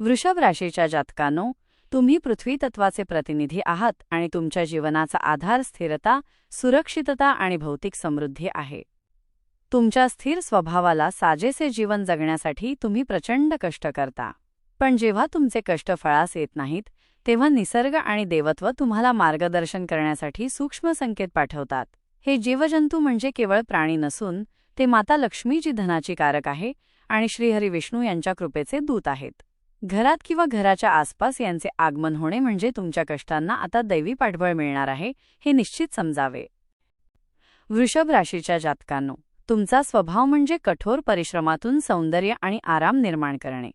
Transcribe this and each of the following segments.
वृषभ राशीच्या जातकानो तुम्ही पृथ्वी तत्वाचे प्रतिनिधी आहात आणि तुमच्या जीवनाचा आधार स्थिरता सुरक्षितता आणि भौतिक समृद्धी आहे. तुमच्या स्थिर स्वभावाला साजेसे जीवन जगण्यासाठी तुम्ही प्रचंड कष्ट करता. पण जेव्हा तुमचे कष्ट फळास येत नाहीत तेव्हा निसर्ग आणि देवत्व तुम्हाला मार्गदर्शन करण्यासाठी सूक्ष्म संकेत पाठवतात. हे जीवजंतू म्हणजे केवळ प्राणी नसून ते माता लक्ष्मी जी धनाची कारक आहे आणि श्रीहरी विष्णू यांच्या कृपेचे दूत आहेत. घरात किंवा घराच्या आसपास यांचे आगमन होणे म्हणजे तुमच्या कष्टांना आता दैवी पाठबळ मिळणार आहे हे निश्चित समजावे. वृषभ राशीच्या जातकांनो तुमचा स्वभाव म्हणजे कठोर परिश्रमातून सौंदर्य आणि आराम निर्माण करणे.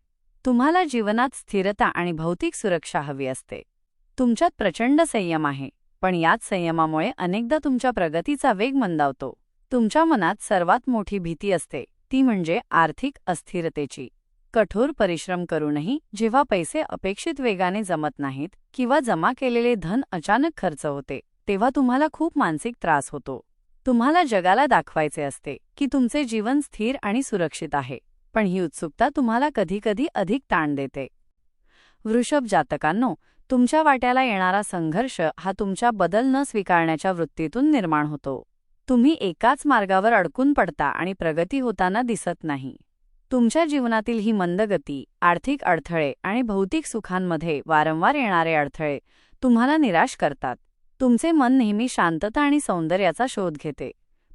तुम्हाला जीवनात स्थिरता आणि भौतिक सुरक्षा हवी असते. तुमच्यात प्रचंड संयम आहे पण याच संयमामुळे अनेकदा तुमच्या प्रगतीचा वेग मंदावतो. तुमच्या मनात सर्वात मोठी भीती असते ती म्हणजे आर्थिक अस्थिरतेची. कठोर परिश्रम करूनही जेव्हा पैसे अपेक्षित वेगाने जमत नाहीत किंवा जमा केलेले धन अचानक खर्च होते तेव्हा तुम्हाला खूप मानसिक त्रास होतो. तुम्हाला जगाला दाखवायचे असते की तुमचे जीवन स्थिर आणि सुरक्षित आहे पण ही उत्सुकता तुम्हाला कधीकधी अधिक ताण देते. वृषभ जातकांनो तुमच्या वाट्याला येणारा संघर्ष हा तुमच्या बदल न स्वीकारण्याच्या वृत्तीतून निर्माण होतो. तुम्ही एकाच मार्गावर अडकून पडता आणि प्रगती होताना दिसत नाही. तुमच्या जीवनातील ही मंदगती आर्थिक अडथळे आणि भौतिक सुखांमध्ये वारंवार येणारे अडथळे तुम्हाला निराश करतात. तुमचे मन नेहमी शांतता आणि सौंदर्याचा शोध घेते.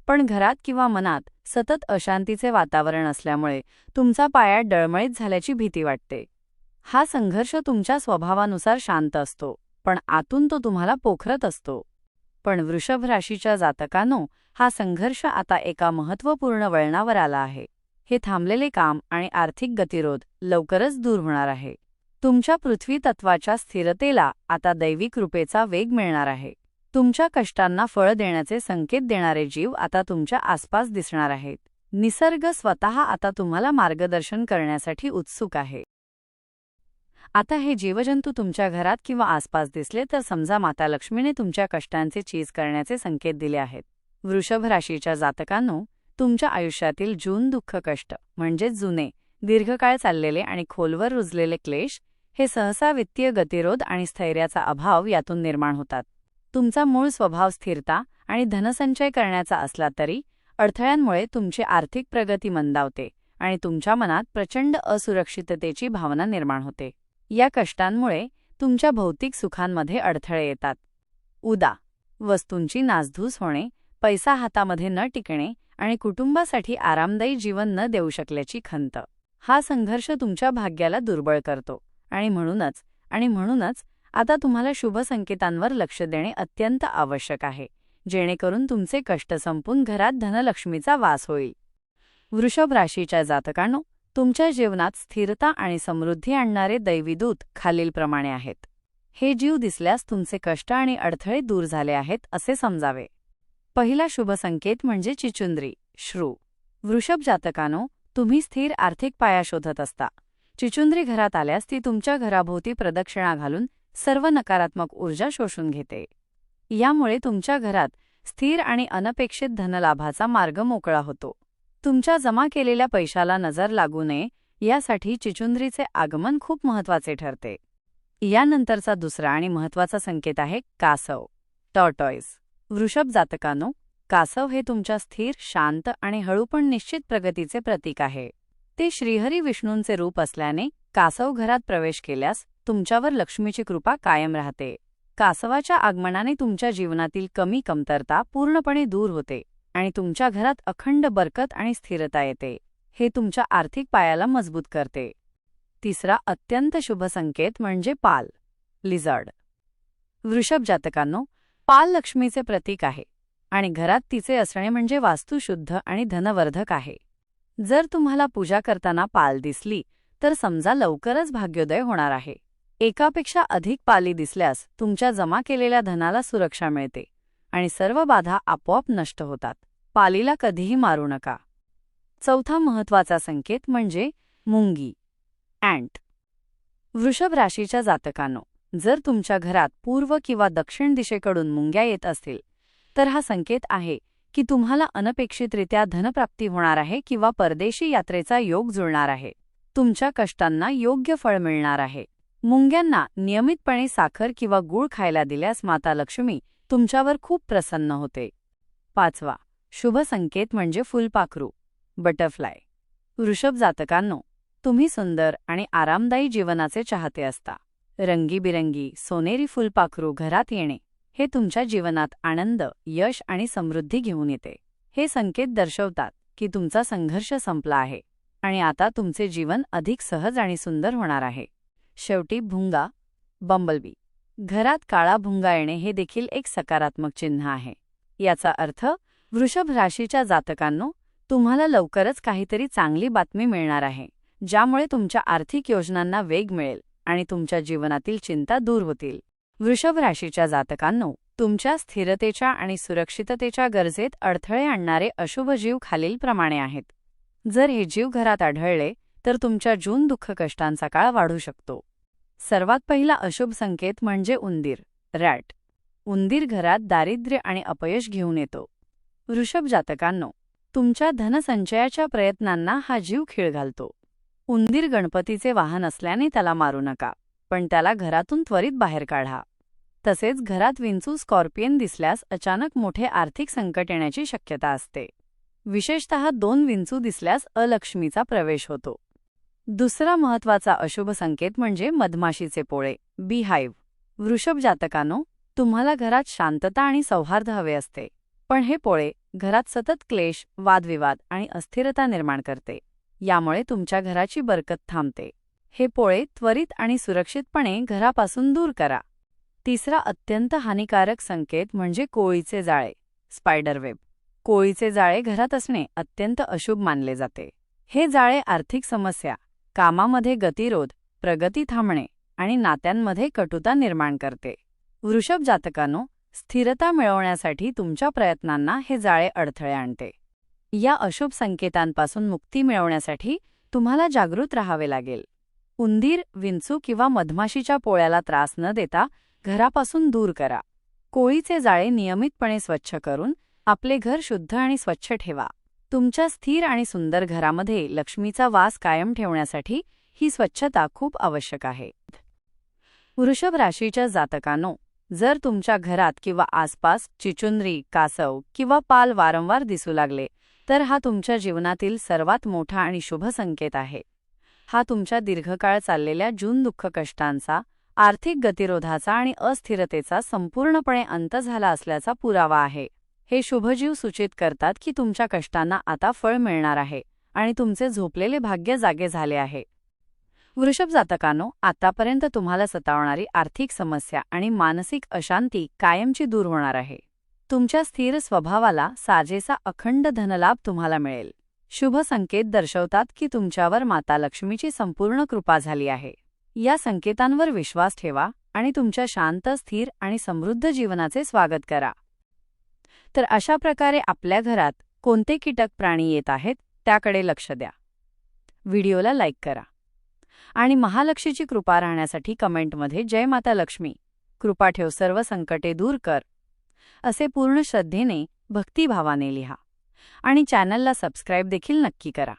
पण घरात किंवा मनात सतत अशांतीचे वातावरण असल्यामुळे तुमचा पाया डळमळीत झाल्याची भीती वाटते. हा संघर्ष तुमच्या स्वभावानुसार शांत असतो पण आतून तो तुम्हाला पोखरत असतो. पण वृषभ राशीच्या जातकानो हा संघर्ष आता एका महत्त्वपूर्ण वळणावर आला आहे. हे थांबलेले काम आणि आर्थिक गतिरोध लवकरच दूर होणार आहे. तुमच्या पृथ्वी तत्वाच्या स्थिरतेला आता दैवी कृपेचा वेग मिळणार आहे. तुमच्या कष्टांना फळ देण्याचे संकेत देणारे जीव आता तुमच्या आसपास दिसणार आहेत. निसर्ग स्वतः आता तुम्हाला मार्गदर्शन करण्यासाठी उत्सुक आहे. आता हे जीवजंतू तुमच्या घरात किंवा आसपास दिसले तर समजा माता लक्ष्मीने तुमच्या कष्टांचे चीज करण्याचे संकेत दिले आहेत. वृषभ राशीच्या जातकांनो तुमच्या आयुष्यातील जून दुःख कष्ट म्हणजे जुने दीर्घकाळ चाललेले आणि खोलवर रुजलेले क्लेश हे सहसा वित्तीय गतिरोध आणि स्थैर्याचा अभाव यातून निर्माण होतात. तुमचा मूळ स्वभाव स्थिरता आणि धनसंचय करण्याचा असला तरी अडथळ्यांमुळे तुमची आर्थिक प्रगती मंदावते आणि तुमच्या मनात प्रचंड असुरक्षिततेची भावना निर्माण होते. या कष्टांमुळे तुमच्या भौतिक सुखांमध्ये अडथळे येतात. उदा. वस्तूंची नासधूस होणे पैसा हातामध्ये न टिकणे आणि कुटुंबासाठी आरामदायी जीवन न देऊ शकल्याची खंत. हा संघर्ष तुमच्या भाग्याला दुर्बळ करतो. आणि म्हणूनच आणि म्हणूनच आता तुम्हाला शुभ संकेतांवर लक्ष देणे अत्यंत आवश्यक आहे. जेणेकरून तुमचे कष्ट संपून घरात धनलक्ष्मीचा वास होईल. वृषभ राशीच्या जातकांनो तुमच्या जीवनात स्थिरता आणि समृद्धी आणणारे दैवीदूत खालीलप्रमाणे आहेत. हे जीव दिसल्यास तुमचे कष्ट आणि अडथळे दूर झाले आहेत असे समजावे. पहिला शुभ संकेत म्हणजे चिचुंद्री. श्रू. वृषभ जातकानो तुम्ही स्थिर आर्थिक पाया शोधत असता. चिचुंद्री घरात आल्यास ती तुमच्या घराभोवती प्रदक्षिणा घालून सर्व नकारात्मक ऊर्जा शोषून घेते. यामुळे तुमच्या घरात स्थिर आणि अनपेक्षित धनलाभाचा मार्ग मोकळा होतो. तुमच्या जमा केलेल्या पैशाला नजर लागू नये यासाठी चिचुंद्रीचे आगमन खूप महत्त्वाचे ठरते. यानंतरचा दुसरा आणि महत्त्वाचा संकेत आहे कासव. टॉर्टॉईज वृषभ जातकानो कासव हे तुमच्या स्थिर शांत आणि हळू पण निश्चित प्रगतीचे प्रतीक आहे. ते श्रीहरी विष्णूंचे रूप असल्याने कासव घरात प्रवेश केल्यास तुमच्यावर लक्ष्मीची कृपा कायम राहते. कासवाच्या आगमनाने तुमच्या जीवनातील कमी कमतरता पूर्णपणे दूर होते आणि तुमच्या घरात अखंड बरकत आणि स्थिरता येते. हे तुमच्या आर्थिक पायाला मजबूत करते. तिसरा अत्यंत शुभ संकेत म्हणजे पाल लिझर्ड. वृषभ जातकांनो पाल लक्ष्मीचे प्रतीक आहे आणि घरात तिचे असणे म्हणजे वास्तुशुद्ध आणि धनवर्धक आहे. जर तुम्हाला पूजा करताना पाल दिसली तर समजा लवकरच भाग्योदय होणार आहे. एकापेक्षा अधिक पाली दिसल्यास तुमच्या जमा केलेल्या धनाला सुरक्षा मिळते आणि सर्व बाधा आपोआप नष्ट होतात. पालीला कधीही मारू नका. चौथा महत्त्वाचा संकेत म्हणजे मुंगी. अँट. वृषभ राशीच्या जातकानो जर तुमच्या घरात पूर्व किंवा दक्षिण दिशेकडून मुंग्या येत असतील तर हा संकेत आहे की तुम्हाला अनपेक्षितरित्या धनप्राप्ती होणार आहे किंवा परदेशी यात्रेचा योग जुळणार आहे. तुमच्या कष्टांना योग्य फळ मिळणार आहे. मुंग्यांना नियमितपणे साखर किंवा गूळ खायला दिल्यास माता लक्ष्मी तुमच्यावर खूप प्रसन्न होते. पाचवा शुभ संकेत म्हणजे फुलपाखरू बटरफ्लाय. वृषभ जातकांनो तुम्ही सुंदर आणि आरामदायी जीवनाचे चाहते असता. रंगीबिरंगी सोनेरी फुलपाखरू घरात येणे हे तुमच्या जीवनात आनंद यश आणि समृद्धी घेऊन येते. हे संकेत दर्शवतात की तुमचा संघर्ष संपला आहे आणि आता तुमचे जीवन अधिक सहज आणि सुंदर होणार आहे. शेवटी भुंगा बंबलबी. घरात काळा भुंगा येणे हे देखील एक सकारात्मक चिन्ह आहे. याचा अर्थ वृषभ राशीच्या जातकांनो तुम्हाला लवकरच काहीतरी चांगली बातमी मिळणार आहे ज्यामुळे तुमच्या आर्थिक योजनांना वेग मिळेल. आणि तुमच्या जीवनातील चिंता दूर होतील. वृषभ राशीच्या जातकांनो तुमच्या स्थिरतेच्या आणि सुरक्षिततेच्या गरजेत अडथळे आणणारे अशुभ जीव खालीलप्रमाणे आहेत. जर हे जीव घरात आढळले तर तुमच्या जून दुःख कष्टांचा काळ वाढू शकतो. सर्वात पहिला अशुभ संकेत म्हणजे उंदीर रॅट. उंदीर घरात दारिद्र्य आणि अपयश घेऊन येतो. वृषभ जातकांनो तुमच्या धनसंचयाच्या प्रयत्नांना हा जीव खीळ घालतो. उंदीर गणपतीचे वाहन असल्याने त्याला मारू नका पण त्याला घरातून त्वरित बाहेर काढा. तसेच घरात विंचू स्कॉर्पियन दिसल्यास अचानक मोठे आर्थिक संकट येण्याची शक्यता असते. विशेषतः दोन विंचू दिसल्यास अलक्ष्मीचा प्रवेश होतो. दुसरा महत्त्वाचा अशुभ संकेत म्हणजे मधमाशीचे पोळे बी हाईव्ह वृषभ जातकानो तुम्हाला घरात शांतता आणि सौहार्द हवे असते पण हे पोळे घरात सतत क्लेश वादविवाद आणि अस्थिरता निर्माण करते. यामुळे तुमच्या घराची बरकत थांबते. हे पोळे त्वरित आणि सुरक्षितपणे घरापासून दूर करा. तिसरा अत्यंत हानिकारक संकेत म्हणजे कोळीचे जाळे स्पायडरवेब कोळीचे जाळे घरात असणे अत्यंत अशुभ मानले जाते. हे जाळे आर्थिक समस्या कामामध्ये गतिरोध प्रगती थांबणे आणि नात्यांमध्ये कटुता निर्माण करते. वृषभ जातकानो स्थिरता मिळवण्यासाठी तुमच्या प्रयत्नांना हे जाळे अडथळे आणते. या अशुभ संकेतांपासून मुक्ती मिळवण्यासाठी तुम्हाला जागृत राहावे लागेल. उंदीर विंचू किंवा मधमाशीच्या पोळ्याला त्रास न देता घरापासून दूर करा. कोळीचे जाळे नियमितपणे स्वच्छ करून आपले घर शुद्ध आणि स्वच्छ ठेवा. तुमच्या स्थिर आणि सुंदर घरामध्ये लक्ष्मीचा वास कायम ठेवण्यासाठी ही स्वच्छता खूप आवश्यक आहे. वृषभ राशीच्या जातकानो जर तुमच्या घरात किंवा आसपास चिचुंद्री कासव किंवा पाल वारंवार दिसू लागले तर हा तुमच्या जीवनातील सर्वात मोठा आणि शुभ संकेत आहे. हा तुमच्या दीर्घकाळ चाललेल्या जून दुःख कष्टांचा आर्थिक गतिरोधाचा आणि अस्थिरतेचा संपूर्णपणे अंत झाला असल्याचा पुरावा आहे. हे शुभजीव सूचित करतात की तुमच्या कष्टांना आता फळ मिळणार आहे आणि तुमचे झोपलेले भाग्य जागे झाले आहे. वृषभ जातकानो आतापर्यंत तुम्हाला सतावणारी आर्थिक समस्या आणि मानसिक अशांती कायमची दूर होणार आहे. तुमच्या स्थिर स्वभावाला साजेसा अखंड धनलाभ तुम्हाला मिळेल. शुभ संकेत दर्शवतात की तुमच्यावर माता लक्ष्मीची संपूर्ण कृपा झाली आहे. या संकेतांवर विश्वास ठेवा आणि तुमच्या शांत स्थिर आणि समृद्ध जीवनाचे स्वागत करा. तर अशा प्रकारे आपल्या घरात कोणते कीटक प्राणी येत आहेत त्याकडे लक्ष द्या. व्हिडिओला लाईक करा. आणि महालक्ष्मीची कृपा राहण्यासाठी कमेंटमध्ये जय माता लक्ष्मी. कृपा ठेव सर्व संकटे दूर कर. असे पूर्ण श्रद्धेने भक्तिभावाने लिहा. आणि चॅनलला सबस्क्राईब देखील नक्की करा.